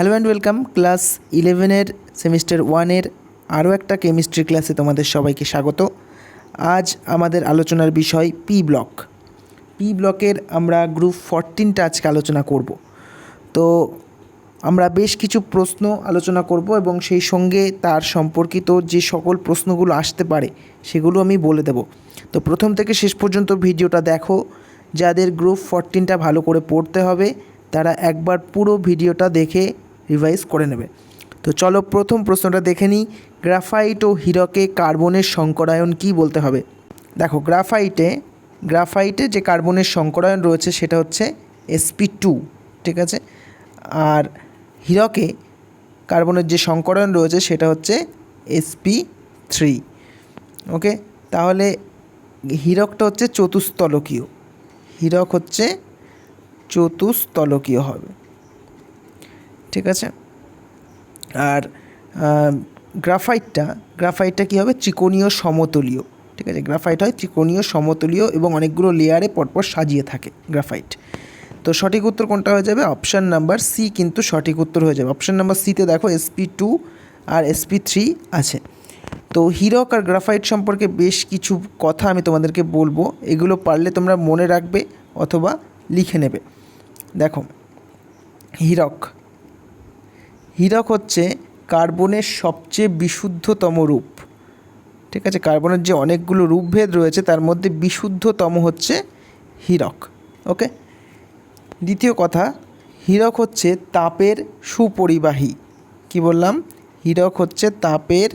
Hello and welcome class ইলেভেনের semester ওয়ানের আরও একটা কেমিস্ট্রি ক্লাসে তোমাদের সবাইকে স্বাগত। আজ আমাদের আলোচনার বিষয় পি ব্লক পি ব্লকের আমরা গ্রুপ ফরটিনটা আজকে আলোচনা করব। তো আমরা বেশ কিছু প্রশ্ন আলোচনা করব এবং সেই সঙ্গে তার সম্পর্কিত যে সকল প্রশ্নগুলো আসতে পারে, সেগুলো আমি বলে দেব। তো প্রথম থেকে শেষ পর্যন্ত ভিডিওটা দেখো। যাদের গ্রুপ ফরটিনটা ভালো করে পড়তে হবে, তারা একবার পুরো ভিডিওটা দেখে রিভাইজ করে নেবে। তো চলো প্রথম প্রশ্নটা দেখে নিই। গ্রাফাইট ও হিরকে কার্বনের সংকরায়ন কি বলতে হবে? দেখো, গ্রাফাইটে গ্রাফাইটে যে কার্বনের সংকরায়ন রয়েছে সেটা হচ্ছে এসপি টু ঠিক আছে? আর হিরকে কার্বনের যে সংকরায়ন রয়েছে সেটা হচ্ছে এসপি থ্রি ওকে তাহলে হিরকটা হচ্ছে চতুস্তলকীয়। হিরক হচ্ছে চতুস্তলকীয় হবে। ঠিক আছে? আর গ্রাফাইটটা গ্রাফাইটটা কী হবে? ত্রিকোণীয় সমতলীয়। ঠিক আছে? গ্রাফাইট হয় ত্রিকোণীয় সমতলীয় এবং অনেকগুলো লেয়ারে পরপর সাজিয়ে থাকে গ্রাফাইট। তো সঠিক উত্তর কোনটা হয়ে যাবে? অপশান নাম্বার সি কিন্তু সঠিক উত্তর হয়ে যাবে। অপশান নাম্বার সিতে দেখো এসপি টু আর এসপি থ্রি আছে। তো হিরক আর গ্রাফাইট সম্পর্কে বেশ কিছু কথা আমি তোমাদেরকে বলব। এগুলো পারলে তোমরা মনে রাখবে অথবা লিখে নেবে। দেখো, হীরক হীরক হচ্ছে কার্বনের সবচেয়ে বিশুদ্ধতম রূপ। ঠিক আছে, কার্বনের যে অনেকগুলো রূপভেদ রয়েছে, তার মধ্যে বিশুদ্ধতম হচ্ছে হীরক। ওকে? দ্বিতীয় কথা, হীরক হচ্ছে তাপের সুপরিবাহী। কি বললাম? হীরক হচ্ছে তাপের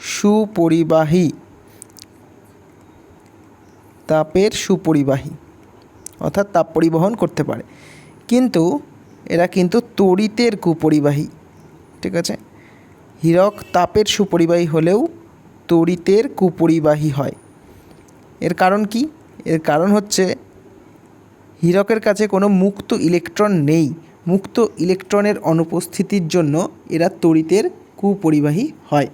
সুপরিবাহী। তাপের সুপরিবাহী। অর্থাৎ তাপ পরিবহন করতে পারে। কিন্তু এরা কিন্তু তড়িতের কুপরিবাহী, ঠিক আছে? হীরক তাপের সুপরিবাহী হলেও তড়িতের কুপরিবাহী হয়। এর কারণ কি? এর কারণ হচ্ছে হীরকের কাছে কোনো মুক্ত ইলেকট্রন নেই। মুক্ত ইলেকট্রনের অনুপস্থিতির জন্য এরা তড়িতের কুপরিবাহী হয়।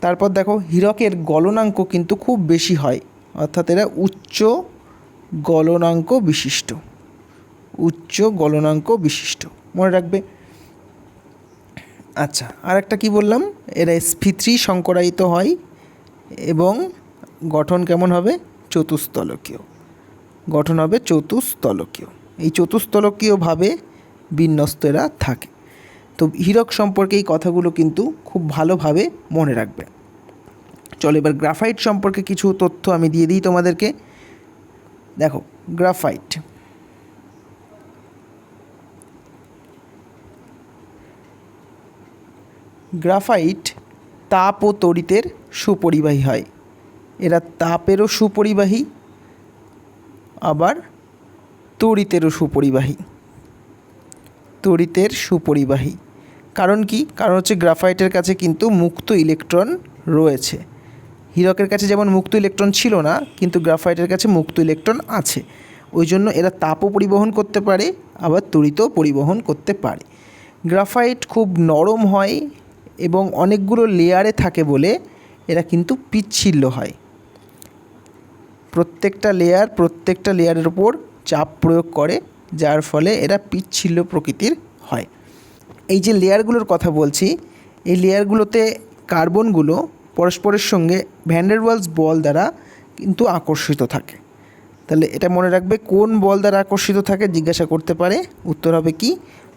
তারপর দেখো, হীরকের গলনাঙ্ক কিন্তু খুব বেশি হয়, অর্থাৎ এরা উচ্চ গলনাঙ্ক বিশিষ্ট। উচ্চ গলনাঙ্ক বিশিষ্ট। মনে রাখবে। আচ্ছা আর একটা কী বললাম? এরা থ্রি সংকরায়িত হয় এবং গঠন কেমন হবে? চতুস্তলকীয়। গঠন হবে চতুস্তলকীয়। এই চতুস্তলকীয়ভাবে বিন্যস্ত এরা থাকে। তো হীরক সম্পর্কে এই কথাগুলো কিন্তু খুব ভালোভাবে মনে রাখবে। চলো এবার গ্রাফাইট সম্পর্কে কিছু তথ্য আমি দিয়ে দিই তোমাদেরকে। দেখো, গ্রাফাইট। গ্রাফাইট তাপ ও তড়িতের সুপরিবাহী হয়। এরা তাপেরও সুপরিবাহী, আবার তড়িতেরও সুপরিবাহী। তড়িতের সুপরিবাহী। কারণ কি? কারণ হচ্ছে গ্রাফাইটের কাছে কিন্তু মুক্ত ইলেকট্রন রয়েছে। হীরকের কাছে যেমন মুক্ত ইলেকট্রন ছিল না, কিন্তু গ্রাফাইটের কাছে মুক্ত ইলেকট্রন আছে। ওই জন্য এরা তাপও পরিবহন করতে পারে, আবার তড়িতও পরিবহন করতে পারে। গ্রাফাইট খুব নরম হয় এবং অনেকগুলো লেয়ারে থাকে বলে এরা কিন্তু পিচ্ছিল্য হয়। প্রত্যেকটা লেয়ার প্রত্যেকটা লেয়ারের ওপর চাপ প্রয়োগ করে, যার ফলে এরা পিচ্ছিল্য প্রকৃতির হয়। এই যে লেয়ারগুলোর কথা বলছি, এই লেয়ারগুলোতে কার্বনগুলো পরস্পরের সঙ্গে ভ্যান্ডারওয়ালস বল দ্বারা কিন্তু আকর্ষিত থাকে। তাহলে এটা মনে রাখবে, কোন বল দ্বারা আকর্ষিত থাকে? জিজ্ঞাসা করতে পারে। উত্তর হবে কি?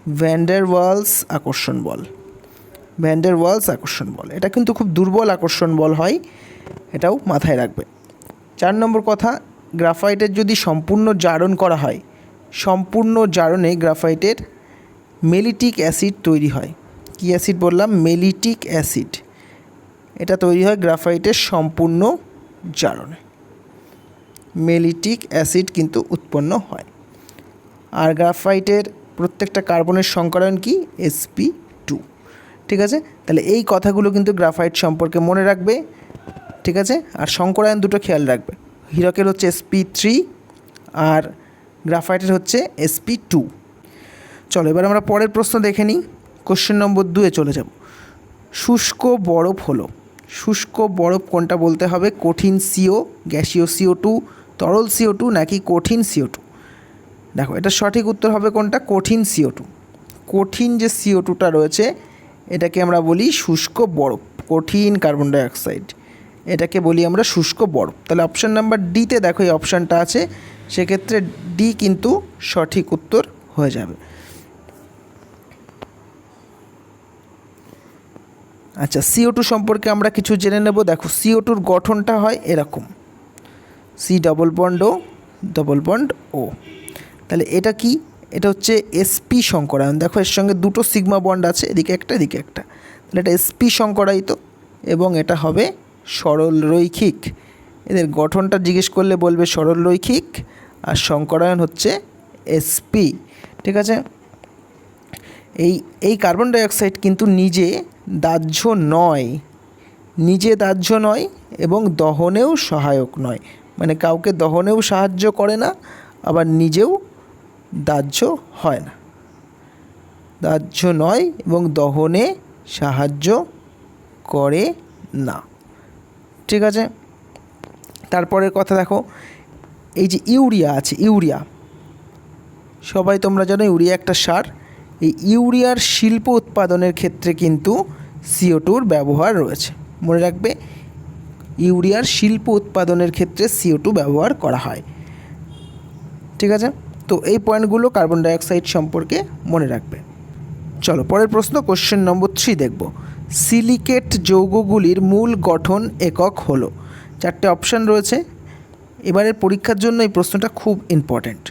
ভ্যান্ডারওয়ালস আকর্ষণ বল। ভ্যান্ডারওয়ালস আকর্ষণ বল। এটা কিন্তু খুব দুর্বল আকর্ষণ বল হয়, এটাও মাথায় রাখবে। চার নম্বর কথা, গ্রাফাইটের যদি সম্পূর্ণ জারণ করা হয়, সম্পূর্ণ জারণে গ্রাফাইটের মেলিটিক অ্যাসিড তৈরি হয়। কী অ্যাসিড বললাম? Mellitic acid. এটা তৈরি হয় গ্রাফাইটের সম্পূর্ণ জারণে। মেলিটিক অ্যাসিড কিন্তু উৎপন্ন হয়। আর গ্রাফাইটের প্রত্যেকটা কার্বনের সংকরায়ন কি? এসপি টু ঠিক আছে? তাহলে এই কথাগুলো কিন্তু গ্রাফাইট সম্পর্কে মনে রাখবে, ঠিক আছে? আর শঙ্করায়ন দুটো খেয়াল রাখবে। হীরকের হচ্ছে এসপি থ্রি আর গ্রাফাইটের হচ্ছে এসপি টু চলো, এবার আমরা পরের প্রশ্ন দেখে নিই। কোশ্চেন নম্বর দুয়ে চলে যাব। শুষ্ক বরফ হলো। শুষ্ক বরফ কোনটা বলতে হবে? কঠিন সিও গ্যাসীয় সিও টু তরল সিও টু নাকি কঠিন সিও টু দেখো, এটা সঠিক উত্তর হবে কোনটা? কঠিন সিও টু কঠিন যে সিও টুটা রয়েছে এটাকে আমরা বলি শুষ্ক বরফ, কঠিন কার্বন ডাইঅক্সাইড এটাকে বলি আমরা শুষ্ক বরফ। তাহলে অপশান নাম্বার ডিতে দেখো এই অপশানটা আছে, সেক্ষেত্রে ডি কিন্তু সঠিক উত্তর হয়ে যাবে। আচ্ছা সিও টু সম্পর্কে আমরা কিছু জেনে নেব। দেখো সিও টুর গঠনটা হয় এরকম। C double bond O double bond O তাহলে এটা কি? এটা হচ্ছে এসপি সংকরায়ন দেখো, এর সঙ্গে দুটো সিগমা বন্ড আছে, এদিকে একটা এদিকে একটা। তাহলে এটা এসপি সংকরায়িত এবং এটা হবে সরল রৈখিক এদের গঠনটা জিজ্ঞেস করলে বলবে সরল রৈখিক আর সংকরায়ন হচ্ছে এসপি ঠিক আছে? এই এই কার্বন ডাইঅক্সাইড কিন্তু নিজে দাহ্য নয়। নিজে দাহ্য নয় এবং দহনেও সহায়ক নয়। মানে কাউকে দহনেও সাহায্য করে না, আবার নিজেও দাহ্য হয় না। দাহ্য নয় এবং দহনে সাহায্য করে না। ঠিক আছে? তারপরের কথা দেখো, এই যে ইউরিয়া আছে, ইউরিয়া। সবাই তোমরা জানো ইউরিয়া একটা সার। এই ইউরিয়ার শিল্প উৎপাদনের ক্ষেত্রে কিন্তু সিও টুর ব্যবহার রয়েছে। মনে রাখবে, ইউরিয়ার শিল্প উৎপাদনের ক্ষেত্রে সিও টু ব্যবহার করা হয়। ঠিক আছে? তো এই পয়েন্টগুলো কার্বন ডাইঅক্সাইড সম্পর্কে মনে রাখবে। চলো, পরের প্রশ্ন কোশ্চেন নম্বর থ্রি দেখব। সিলিকেট যৌগগুলির মূল গঠন একক হলো। চারটে অপশান রয়েছে। এবারের পরীক্ষার জন্য এই প্রশ্নটা খুব ইম্পর্ট্যান্ট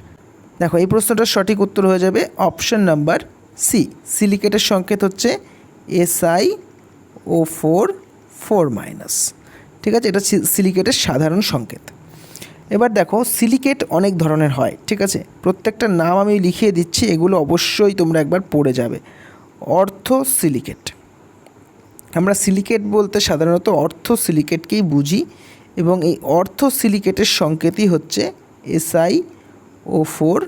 দেখো, এই প্রশ্নটার সঠিক উত্তর হয়ে যাবে অপশান নাম্বার সি সিলিকেটের সংকেত হচ্ছে SI O four four minus ঠিক আছে? এটা সিলিকেটের সাধারণ সংকেত। এবার দেখো, সিলিকেট অনেক ধরনের হয়, ঠিক আছে? প্রত্যেকটা নাম আমি লিখিয়ে দিচ্ছি, এগুলো অবশ্যই তোমরা একবার পড়ে যাবে। অর্থ সিলিকেট। আমরা সিলিকেট বলতে সাধারণত অর্থ সিলিকেটকেই বুঝি, এবং এই অর্থ সিলিকেটের সংকেতই হচ্ছে SI O four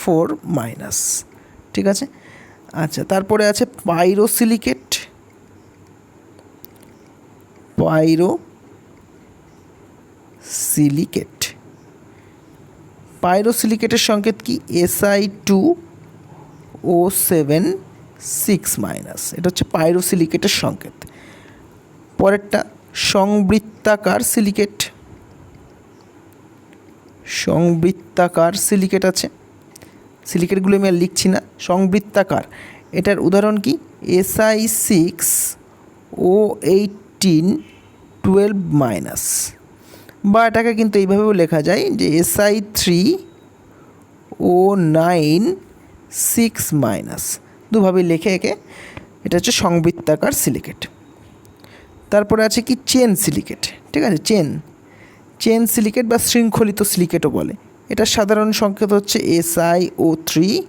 four minus ঠিক আছে? আচ্ছা তারপরে আছে পাইরো সিলিকেট পাইরো সিলিকেট পাইরোসিলিকেটের সংকেত কি? SI two O seven six minus এটা হচ্ছে পাইরোসিলিকেটের সংকেত। পরেরটা, সংবৃত্তাকার সিলিকেট। সংবৃত্তাকার সিলিকেট আছে। সিলিকেটগুলো আমি আর লিখছি না। সংবৃত্তাকার। এটার উদাহরণ কি? SI six O eighteen twelve minus বা এটাকে কিন্তু এইভাবেও লেখা যায় যে SI three O nine six minus দুভাবে লেখে একে। এটা হচ্ছে সংবৃত্তাকার সিলিকেট। তারপরে আছে কি? Chain silicate. ঠিক আছে? চেন। চেন সিলিকেট বা শৃঙ্খলিত সিলিকেটও বলে। এটা সাধারণ সংকেত হচ্ছে এসআই ও থ্রি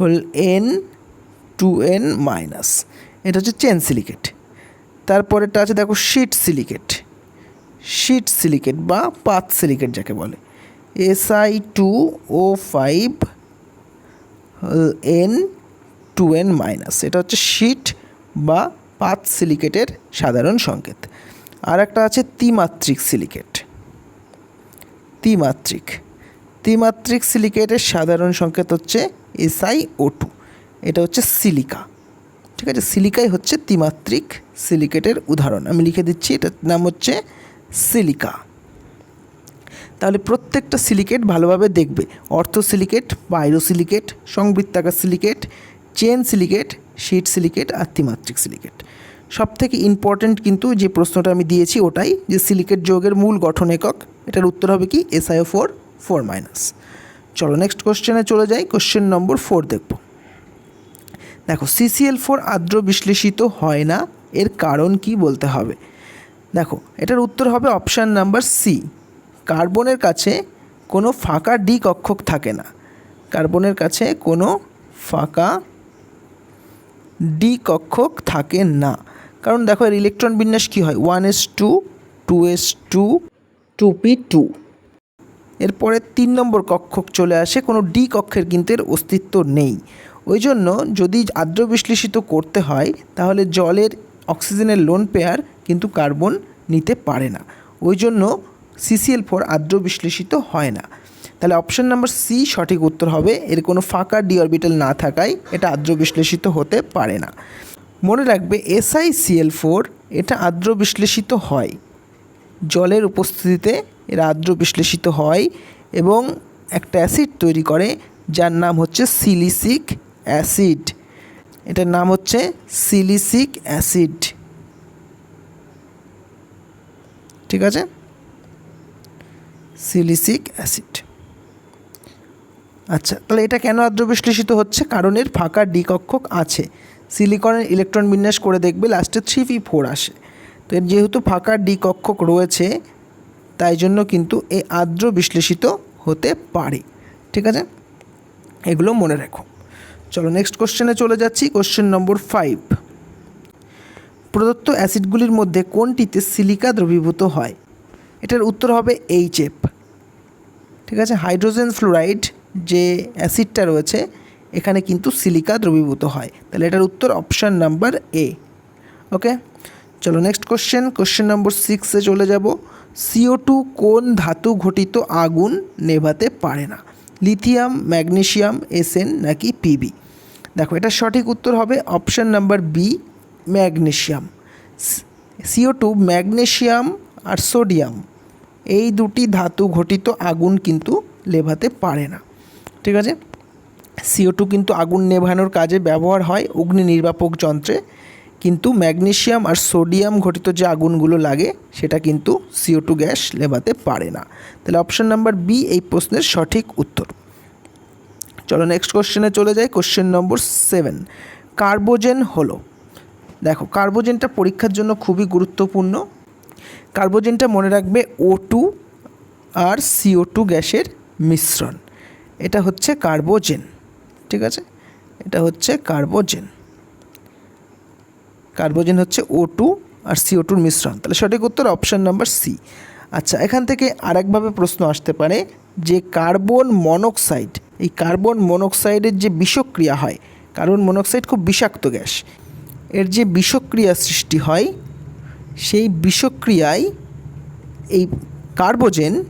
হল এন টু এন মাইনাস এটা হচ্ছে চেন সিলিকেট। তারপরেটা আছে দেখো শিট সিলিকেট। শিট সিলিকেট বা পাত সিলিকেট যাকে বলে। S I two O five N two N minus. এটা হচ্ছে শিট বা পাত সিলিকেটের সাধারণ সংকেত। আর একটা আছে ত্রিমাত্রিক সিলিকেট। ত্রিমাত্রিক। ত্রিমাত্রিক সিলিকেটের সাধারণ সংকেত হচ্ছে এসআই ও টু। এটা হচ্ছে সিলিকা। ঠিক আছে? সিলিকাই হচ্ছে ত্রিমাত্রিক সিলিকেটের উদাহরণ। আমি লিখে দিচ্ছি, এটার নাম হচ্ছে সিলিকা। তাহলে প্রত্যেকটা সিলিকেট ভালোভাবে দেখবে। অর্থ silicate pyro silicate সংবৃত্তাকার silicate, chain silicate, sheet silicate, আর ত্রিমাত্রিক সিলিকেট। সব থেকে ইম্পর্ট্যান্ট কিন্তু যে প্রশ্নটা আমি দিয়েছি ওটাই, যে সিলিকেট যৌগের মূল গঠন একক, এটার উত্তর হবে কি? S I O four four minus চলো নেক্সট কোশ্চেনে চলে যাই কোশ্চেন নম্বর ফোর দেখব। দেখো সিসিএল ফোর আর্দ্র বিশ্লেষিত হয় না, এর কারণ কি বলতে হবে? দেখো, এটার উত্তর হবে অপশান নাম্বার সি কার্বনের কাছে কোনো ফাঁকা ডি কক্ষক থাকে না। কার্বনের কাছে কোনো ফাঁকা ডি কক্ষক থাকে না। কারণ দেখো, এর ইলেকট্রন বিন্যাস কী হয়? One S two two S two two P two এরপরে তিন নম্বর কক্ষক চলে আসে, কোনো ডি কক্ষের কিন্তু এর অস্তিত্ব নেই। ওই জন্য যদি আর্দ্র বিশ্লেষিত করতে হয়, তাহলে জলের অক্সিজেনের লোন পেয়ার কিন্তু কার্বন নিতে পারে না। ওই জন্য সিসিএল ফোর আর্দ্র বিশ্লেষিত হয় না। তাহলে অপশন নাম্বার সি সঠিক উত্তর হবে, এর কোনো ফাঁকা ডি অরবিটাল না থাকায় এটা আর্দ্র বিশ্লেষিত হতে পারে না। মনে রাখবে এসআইসিএল ফোর এটা আর্দ্র বিশ্লেষিত হয়। জলের উপস্থিতিতে এরা আর্দ্র বিশ্লেষিত হয় এবং একটা অ্যাসিড তৈরি করে, যার নাম হচ্ছে সিলিসিক অ্যাসিড। এটার নাম হচ্ছে সিলিসিক অ্যাসিড। ঠিক আছে? Silicic acid. আচ্ছা তাহলে এটা কেন আর্দ্র বিশ্লেষিত হচ্ছে? কারণ এর ফাঁকা ডি কক্ষক আছে। সিলিকনের ইলেকট্রন বিন্যাস করে দেখবে লাস্টে থ্রি পি ফোর আসে। তো এর যেহেতু ফাঁকা ডি কক্ষক রয়েছে, তাই জন্য কিন্তু এ আর্দ্র বিশ্লেষিত হতে পারে। ঠিক আছে? এগুলো মনে রাখো। চলো নেক্সট কোশ্চেনে চলে যাচ্ছি। কোশ্চেন নম্বর ফাইভ প্রদত্ত অ্যাসিডগুলির মধ্যে কোনটিতে সিলিকা দ্রবীভূত হয়? এটার উত্তর হবে এইচ এফ ঠিক আছে? হাইড্রোজেন ফ্লোরাইড যে অ্যাসিডটা রয়েছে, এখানে কিন্তু সিলিকা দ্রবীভূত হয়। তাহলে এটার উত্তর অপশান নাম্বার এ ওকে চলো নেক্সট কোশ্চেন কোশ্চেন নম্বর সিক্সে চলে যাব। সিও টু কোন ধাতু ঘটিত আগুন নেভাতে পারে না? লিথিয়াম ম্যাগনেশিয়াম এসএন নাকি পিবি দেখো এটা সঠিক উত্তর হবে option number B magnesium. C O two magnesium আর সোডিয়াম, এই দুটি ধাতু ঘটিত আগুন কিন্তু লেভাতে পারে না। ঠিক আছে? সিও টু কিন্তু আগুন নেভানোর কাজে ব্যবহার হয় অগ্নি নির্বাপক যন্ত্রে, কিন্তু ম্যাগনেশিয়াম আর সোডিয়াম ঘটিত যে আগুনগুলো লাগে, সেটা কিন্তু সিও টু গ্যাস লেভাতে পারে না। তাহলে অপশন নাম্বার বি এই প্রশ্নের সঠিক উত্তর। চলো নেক্সট কোশ্চেনে চলে যাই। কোশ্চেন নম্বর সেভেন কার্বোজেন হলো দেখো কার্বোজেনটা পরীক্ষার জন্য খুবই গুরুত্বপূর্ণ। কার্বোজেনটা মনে রাখবে ও টু আর সিও টু গ্যাসের মিশ্রণ। এটা হচ্ছে কার্বোজেন ঠিক আছে? এটা হচ্ছে কার্বোজেন কার্বোজেন হচ্ছে ও টু আর সিও টুর মিশ্রণ। তাহলে সঠিক উত্তর অপশান নাম্বার সি আচ্ছা এখান থেকে আরেকভাবে প্রশ্ন আসতে পারে যে কার্বন মনোক্সাইড এই কার্বন মনোক্সাইডের যে বিষক্রিয়া হয় কার্বন মনোক্সাইড খুব বিষাক্ত গ্যাস এর যে বিষক্রিয়া সৃষ্টি হয়, সেই বিষক্রিয়ায় এই কার্বোজেন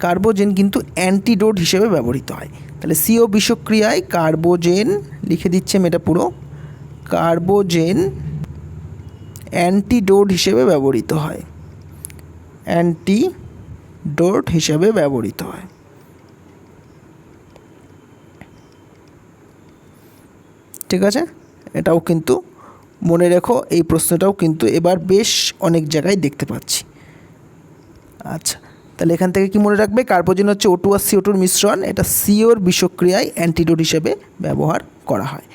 কার্বোজেন কিন্তু অ্যান্টিডোট হিসেবে ব্যবহৃত হয়। তাহলে সিও বিষক্রিয়ায় কার্বোজেন, লিখে দিচ্ছে এটা পুরো, কার্বোজেন অ্যান্টিডোট হিসেবে ব্যবহৃত হয়। অ্যান্টিডোট হিসেবে ব্যবহৃত হয়। ঠিক আছে? এটাও কিন্তু মনে রেখো, এই প্রশ্নটাও কিন্তু এবার বেশ অনেক জায়গায় দেখতে পাচ্ছি। আচ্ছা তাহলে এখান থেকে কি মনে রাখবে? কার্বোজেন হচ্ছে ওটু আর সিও টুর মিশ্রণ, এটা সিওর বিষক্রিয়ায় অ্যান্টিডোট হিসেবে ব্যবহার করা হয়।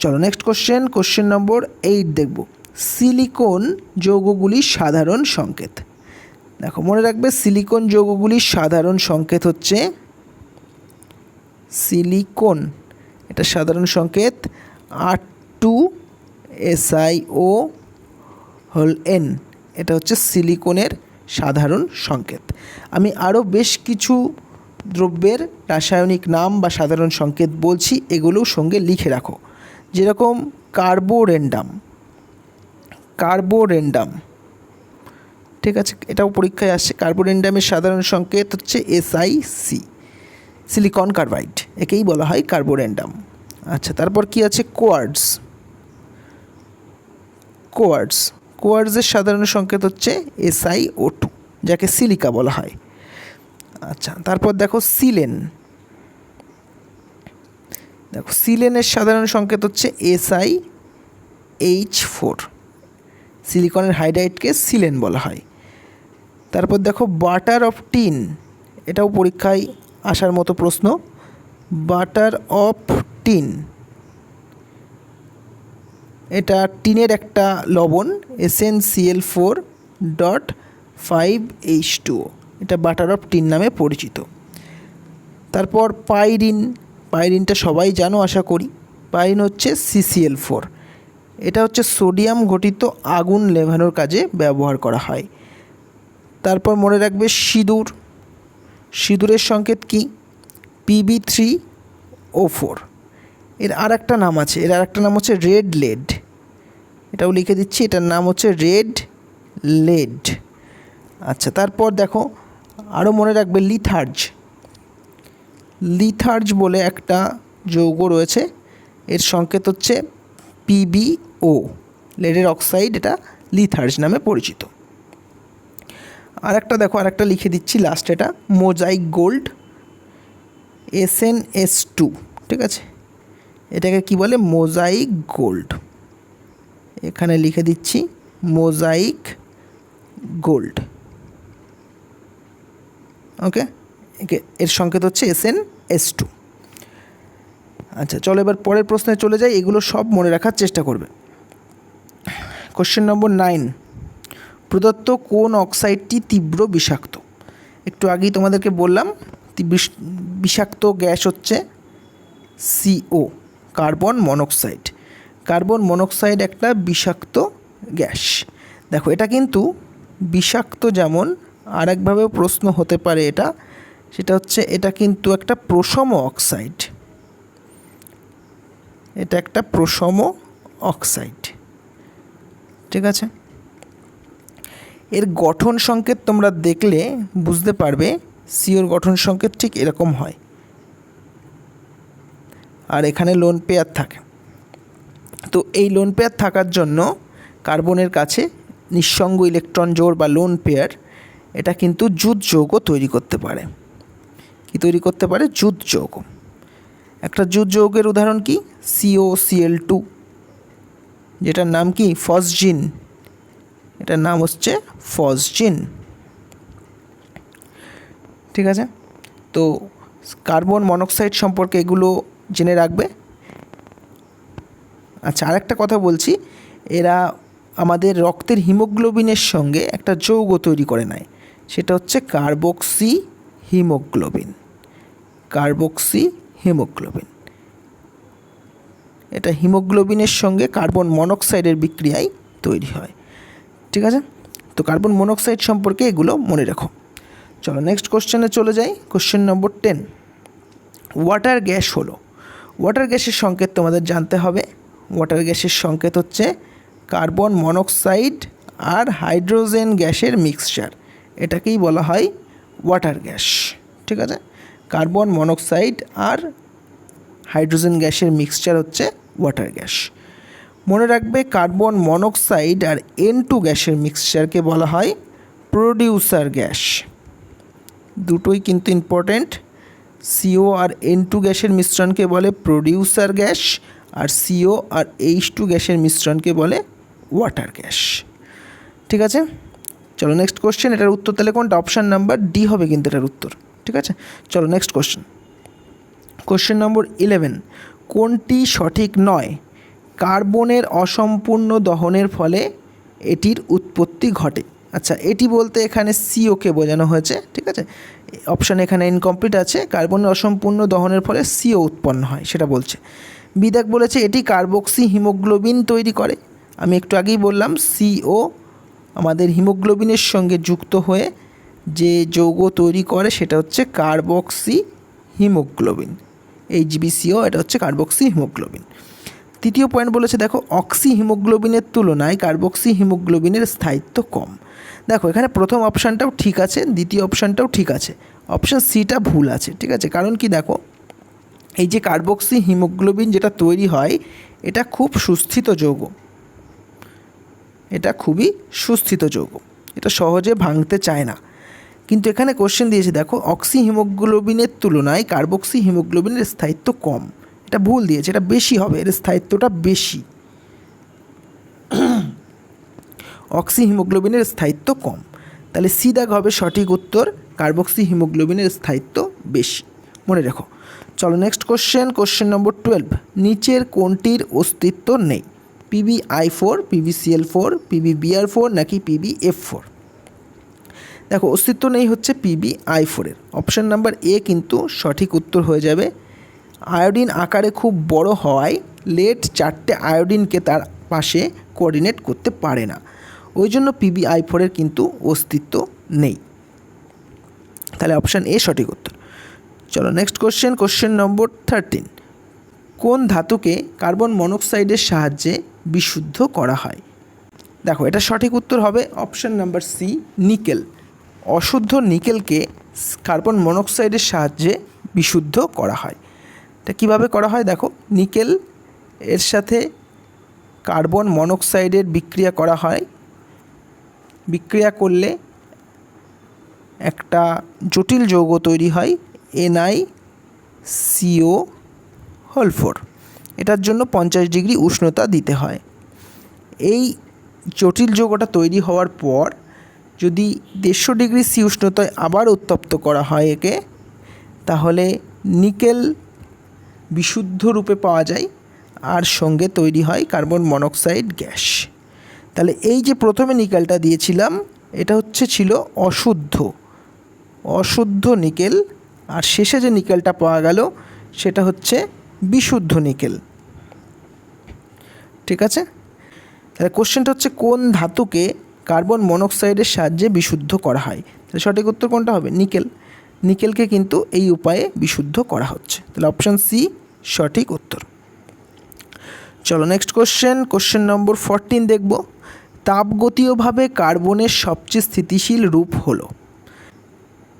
চলো next question question number eight দেখব। সিলিকন যৌগগুলি সাধারণ সংকেত। দেখো, মনে রাখবে সিলিকন যৌগগুলির সাধারণ সংকেত হচ্ছে সিলিকন এটা সাধারণ সংকেত। আর টু এসআইও হল এন এটা হচ্ছে সিলিকনের সাধারণ সংকেত। আমি আরও বেশ কিছু দ্রব্যের রাসায়নিক নাম বা সাধারণ সংকেত বলছি, এগুলোও সঙ্গে লিখে রাখো। যেরকম কার্বোরেন্ডাম। কার্বোরেন্ডাম। ঠিক আছে, এটাও পরীক্ষায় আসছে। কার্বোরেন্ডামের সাধারণ সংকেত হচ্ছে এসআইসি সিলিকন কার্বাইড, একেই বলা হয় কার্বোরেন্ডাম। আচ্ছা তারপর কি আছে? কোয়ার্ডস কোয়ার্ডস কোয়ার্ডসের সাধারণ সংকেত হচ্ছে এসআই ও টু যাকে সিলিকা বলা হয়। আচ্ছা তারপর দেখো সিলেন। দেখো, সিলেনের সাধারণ সংকেত হচ্ছে এসআই এইচ ফোর সিলিকনের হাইড্রাইটকে সিলেন বলা হয়। তারপর দেখো বাটার অফ টিন, এটাও পরীক্ষায় আসার মতো প্রশ্ন। বাটার অফ টিন এটা টিনের একটা লবণ, S N C L four dot five H two, এটা বাটার অফ টিন নামে পরিচিত। তারপর পাইরিন, পাইরিনটা সবাই জানো, আশা করি। পাইরিন হচ্ছে সিসিএল ফোর। এটা হচ্ছে সোডিয়াম ঘটিত আগুন লেভানোর কাজে ব্যবহার করা হয়। তারপর মনে রাখবে সিঁদুর। সিঁদুরের সংকেত কি? P B three O four. এর আর একটা নাম আছে, এর আর একটা নাম হচ্ছে রেড লেড। এটাও লিখে দিচ্ছি, এটার নাম হচ্ছে রেড লেড। আচ্ছা তারপর দেখো আরও মনে রাখবে লিথার্জ। লিথার্জ বলে একটা যৌগ রয়েছে, এর সংকেত হচ্ছে পিবিও লেডের অক্সাইড, এটা লিথার্জ নামে পরিচিত। আর একটা দেখো আর একটা লিখে দিচ্ছি লাস্ট এটা mosaic gold, S N S two, ঠিক আছে? এটাকে কি বলে? Mosaic gold. এখানে লিখে দিচ্ছি, মোজাইক গোল্ড। ওকে? এর সংকেত হচ্ছে এস এন, এস টু। আচ্ছা চলো এবার পরের প্রশ্নে চলে যাই। এগুলো সব মনে রাখার চেষ্টা করবে। কোশ্চেন নম্বর নাইন প্রদত্ত কোন অক্সাইডটি তীব্র বিষাক্ত? একটু আগেই তোমাদেরকে বললাম বিষাক্ত গ্যাস হচ্ছে C O carbon monoxide. Carbon monoxide একটা বিষাক্ত গ্যাস। দেখো, এটা কিন্তু বিষাক্ত যেমন, আরেকভাবেও প্রশ্ন হতে পারে এটা। সেটা হচ্ছে, এটা কিন্তু একটা প্রশম অক্সাইড। এটা একটা প্রশম অক্সাইড। ঠিক আছে? এর গঠন সংকেত তোমরা দেখলে বুঝতে পারবে, সিওর গঠন সংকেত ঠিক এরকম হয়। আর এখানে লোন পেয়ার থাকে। তো এই লোন পেয়ার থাকার জন্য কার্বনের কাছে নিঃসঙ্গ ইলেকট্রন জোড় বা লোন পেয়ার এটা কিন্তু জুত যৌগ তৈরি করতে পারে। কি তৈরি করতে পারে? জুত যৌগ। একটা জুত যৌগের উদাহরণ কি? সিও সিএল টু যেটার নাম কি? ফসজিন। এটার নাম হচ্ছে ফসজিন। ঠিক আছে? তো কার্বন মনোক্সাইড সম্পর্কে এগুলো জেনে রাখবে। আচ্ছা আরেকটা কথা বলছি, এরা আমাদের রক্তের হিমোগ্লোবিনের সঙ্গে একটা যৌগ তৈরি করে নেয়, সেটা হচ্ছে কার্বক্সি হিমোগ্লোবিন কার্বক্সি হিমোগ্লোবিন এটা হিমোগ্লোবিনের সঙ্গে কার্বন মনোক্সাইডের বিক্রিয়ায় তৈরি হয়। ঠিক আছে? তো কার্বন মনোক্সাইড সম্পর্কে এগুলো মনে রাখো। চলো নেক্সট কোশ্চেনে চলে যাই। Question number ten water gas হলো। ওয়াটার গ্যাসের সংকেত তোমাদের জানতে হবে। ওয়াটার গ্যাসের সংকেত হচ্ছে কার্বন মনোক্সাইড আর হাইড্রোজেন গ্যাসের মিক্সচার এটাকেই বলা হয় ওয়াটার গ্যাস ঠিক আছে? কার্বন মনোক্সাইড আর হাইড্রোজেন গ্যাসের মিক্সচার হচ্ছে ওয়াটার গ্যাস মনে রাখবে কার্বন মনোক্সাইড আর এন টু গ্যাসের মিক্সচারকে বলা হয় প্রডিউসার গ্যাস দুটোই কিন্তু ইম্পর্ট্যান্ট সিও আর এন টু গ্যাসের মিশ্রণকে বলে প্রডিউসার গ্যাস আর সিও আর এইচ টু গ্যাসের মিশ্রণকে বলে ওয়াটার গ্যাস। ঠিক আছে? চলো নেক্সট কোশ্চেন এটার উত্তর তাহলে কোনটা? অপশান নাম্বার ডি হবে কিন্তু এটার উত্তর। ঠিক আছে? চলো next question question number eleven কোনটি সঠিক নয়? কার্বনের অসম্পূর্ণ দহনের ফলে এটির উৎপত্তি ঘটে। আচ্ছা এটি বলতে এখানে সিওকে বোঝানো হয়েছে, ঠিক আছে? অপশান এখানে ইনকমপ্লিট আছে কার্বনের অসম্পূর্ণ দহনের ফলে সিও উৎপন্ন হয়, সেটা বলছে। বিদাক বলেছে, এটি কার্বক্সি হিমোগ্লোবিন তৈরি করে। আমি একটু আগেই বললাম সিও আমাদের হিমোগ্লোবিনের সঙ্গে যুক্ত হয়ে যে যৌগ তৈরি করে, সেটা হচ্ছে কার্বক্সি হিমোগ্লোবিন এই জিবিসিও এটা হচ্ছে কার্বক্সি হিমোগ্লোবিন তৃতীয় পয়েন্ট বলেছে, দেখো অক্সি হিমোগ্লোবিনের তুলনায় কার্বক্সি হিমোগ্লোবিনের স্থায়িত্ব কম। দেখো, এখানে প্রথম অপশানটাও ঠিক আছে, দ্বিতীয় অপশানটাও ঠিক আছে। অপশান সিটা ভুল আছে, ঠিক আছে? কারণ কি দেখো, এই যে কার্বক্সি হিমোগ্লোবিন যেটা তৈরি হয়, এটা খুব সুস্থিত যৌগ। এটা খুবই সুস্থিত যৌগ। এটা সহজে ভাঙতে চায় না। কিন্তু এখানে কোশ্চেন দিয়েছে, দেখো অক্সি হিমোগ্লোবিনের তুলনায় কার্বক্সি হিমোগ্লোবিনের স্থায়িত্ব কম। এটা ভুল দিয়েছে, এটা বেশি হবে, এর স্থায়িত্বটা বেশি। অক্সি হিমোগ্লোবিনের স্থায়িত্ব কম। তাহলে সি দাগ হবে সঠিক উত্তর কার্বক্সি হিমোগ্লোবিনের স্থায়িত্ব বেশি। মনে রেখো। চলো next question question number twelve নিচের কোনটির অস্তিত্ব নেই? P B I four P B C L four P B B R four নাকি পিবি এফ ফোর দেখো, অস্তিত্ব নেই হচ্ছে পিবি আই ফোরের অপশান নাম্বার এ কিন্তু সঠিক উত্তর হয়ে যাবে। আয়োডিন আকারে খুব বড় হওয়ায় লেট চারটে আয়োডিনকে তার পাশে কোঅর্ডিনেট করতে পারে না। ওই জন্য পিবি আই ফোরের কিন্তু অস্তিত্ব নেই। তাহলে অপশান এ সঠিক উত্তর। চলো next question question number thirteen কোন ধাতুকে কার্বন মনোক্সাইডের সাহায্যে বিশুদ্ধ করা হয়? দেখো, এটা সঠিক উত্তর হবে অপশান নাম্বার সি নিকেল অশুদ্ধ নিকেলকে কার্বন মনোক্সাইডের সাহায্যে বিশুদ্ধ করা হয়। এটা কীভাবে করা হয়? দেখো নিকেল এর সাথে কার্বন মনোক্সাইডের বিক্রিয়া করা হয় বিক্রিয়া করলে একটা জটিল যৌগ তৈরি হয় এনআই সিও হোল ফোর। এটার জন্য পঞ্চাশ ডিগ্রি উষ্ণতা দিতে হয়। এই জটিল যৌগটা তৈরি হওয়ার পর যদি দেড়শো ডিগ্রি সি উষ্ণতায় আবার উত্তপ্ত করা হয় একে, তাহলে নিকেল বিশুদ্ধ রূপে পাওয়া যায়, আর সঙ্গে তৈরি হয় কার্বন মনোক্সাইড গ্যাস। তাহলে এই যে প্রথমে নিকেলটা দিয়েছিলাম, এটা হচ্ছে ছিল অশুদ্ধ। অশুদ্ধ নিকেল, আর শেষে যে নিকেলটা পাওয়া গেল, সেটা হচ্ছে বিশুদ্ধ নিকেল। ঠিক আছে? তাহলে কোশ্চেনটা হচ্ছে, কোন ধাতুকে কার্বন মনোক্সাইডের সাহায্যে বিশুদ্ধ করা হয়? তাহলে সঠিক উত্তর কোনটা হবে? নিকেল। নিকেলকে কিন্তু এই উপায়ে বিশুদ্ধ করা হচ্ছে। তাহলে অপশান সি, সঠিক উত্তর। চলো next question question number fourteen দেখব। তাপগতীয়ভাবে কার্বনের সবচেয়ে স্থিতিশীল রূপ হলো।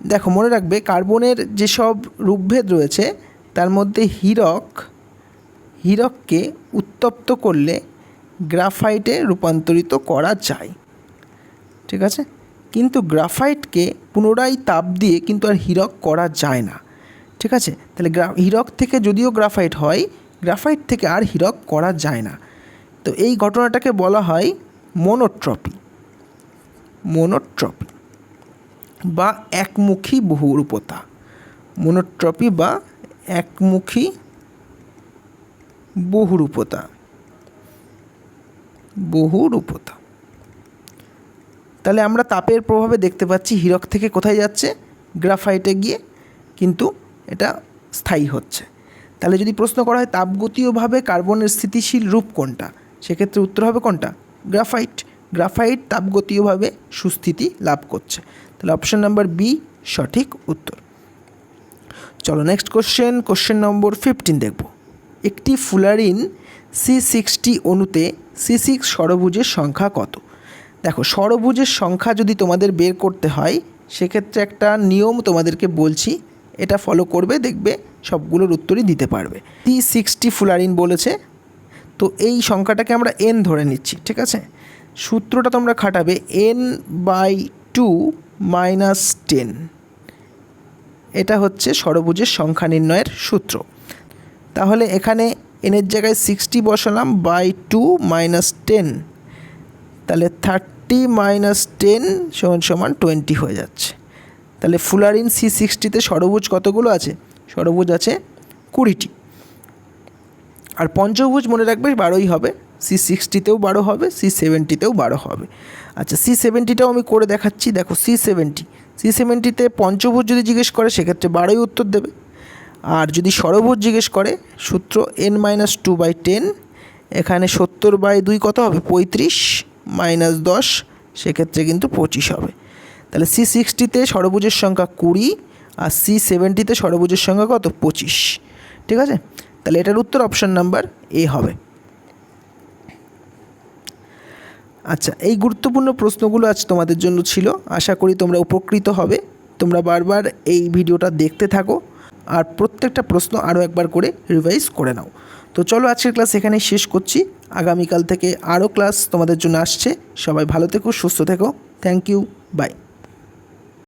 দেখো, মনে রাখবে কার্বনের যেসব রূপভেদ রয়েছে, তার মধ্যে হীরক, হীরককে উত্তপ্ত করলে গ্রাফাইটে রূপান্তরিত করা যায়। ঠিক আছে? কিন্তু গ্রাফাইটকে পুনরায় তাপ দিয়ে কিন্তু আর হীরক করা যায় না। ঠিক আছে? তাহলে গ্রা, হীরক থেকে যদিও গ্রাফাইট হয় গ্রাফাইট থেকে আর হীরক করা যায় না। তো এই ঘটনাটাকে বলা হয় মনোট্রপি। মনোট্রপি বা একমুখী বহুরূপতা। মনোট্রপি বা একমুখী বহুরূপতা। বহুরূপতা। তাহলে আমরা তাপের প্রভাবে দেখতে পাচ্ছি হীরক থেকে কোথায় যাচ্ছে? গ্রাফাইটে গিয়ে। কিন্তু এটা স্থায়ী হচ্ছে। তাহলে যদি প্রশ্ন করা হয় তাপগতীয়ভাবে কার্বনের স্থিতিশীল রূপ কোনটা? সেক্ষেত্রে উত্তর হবে কোনটা? গ্রাফাইট। গ্রাফাইট তাপগতীয়ভাবে সুস্থিতি লাভ করছে। তাহলে অপশন নাম্বার বি, সঠিক উত্তর। চলো next question question number fifteen দেখব। একটি ফুলারিন সি সিক্সটি অণুতে সি সিক্স ষড়ভুজের সংখ্যা কত? দেখো ষড়ভুজের সংখ্যা যদি তোমাদের বের করতে হয়, সেক্ষেত্রে একটা নিয়ম তোমাদেরকে বলছি, এটা ফলো করবে, দেখবে সবগুলোর উত্তরই দিতে পারবে। সি সিক্সটি ফুলারিন বলেছে। তো এই সংখ্যাটাকে আমরা এন ধরে নিচ্ছি, ঠিক আছে? সূত্রটা তোমরা খাটাবে N by two minus ten এটা হচ্ছে ষড়ভুজের সংখ্যা নির্ণয়ের সূত্র। তাহলে এখানে এনের জায়গায় সিক্সটি বসালাম বাই টু মাইনাস টেন তাহলে থার্টি মাইনাস টেন সমান সমান টোয়েন্টি হয়ে যাচ্ছে। তাহলে ফুলারিন সি সিক্সটিতে ষড়ভুজ কতগুলো আছে? ষড়ভুজ আছে কুড়িটি। আর পঞ্চভুজ মনে রাখবে বারোই হবে সি সিক্সটিতেও বারো হবে সি সেভেন্টিতেও বারো হবে। আচ্ছা সি সেভেন্টিটাও আমি করে দেখাচ্ছি, দেখো সি সেভেন্টি সি সেভেন্টিতে পঞ্চভুজ যদি জিজ্ঞেস করে, সেক্ষেত্রে বারোই উত্তর দেবে। আর যদি ষড়ভুজ জিজ্ঞেস করে, সূত্র N minus two by ten এখানে সত্তর বাই দুই কত হবে? পঁয়ত্রিশ মাইনাস দশ, সেক্ষেত্রে কিন্তু পঁচিশ হবে। তাহলে সি সিক্সটিতে ষড়ভুজের সংখ্যা কুড়ি আর সি সেভেন্টিতে ষড়ভুজের সংখ্যা কত? পঁচিশ। ঠিক আছে? তাহলে এটার উত্তর অপশান নাম্বার এ হবে। আচ্ছা এই গুরুত্বপূর্ণ প্রশ্নগুলো আজ তোমাদের জন্য ছিল। আশা করি তোমরা উপকৃত হবে। তোমরা বারবার এই ভিডিওটা দেখতে থাকো আর প্রত্যেকটা প্রশ্ন আরও একবার করে রিভাইজ করে নাও। তো চলো আজকের ক্লাস এখানেই শেষ করছি। আগামীকাল থেকে আরও ক্লাস তোমাদের জন্য আসছে। সবাই ভালো থেকো, সুস্থ থেকো। Thank you by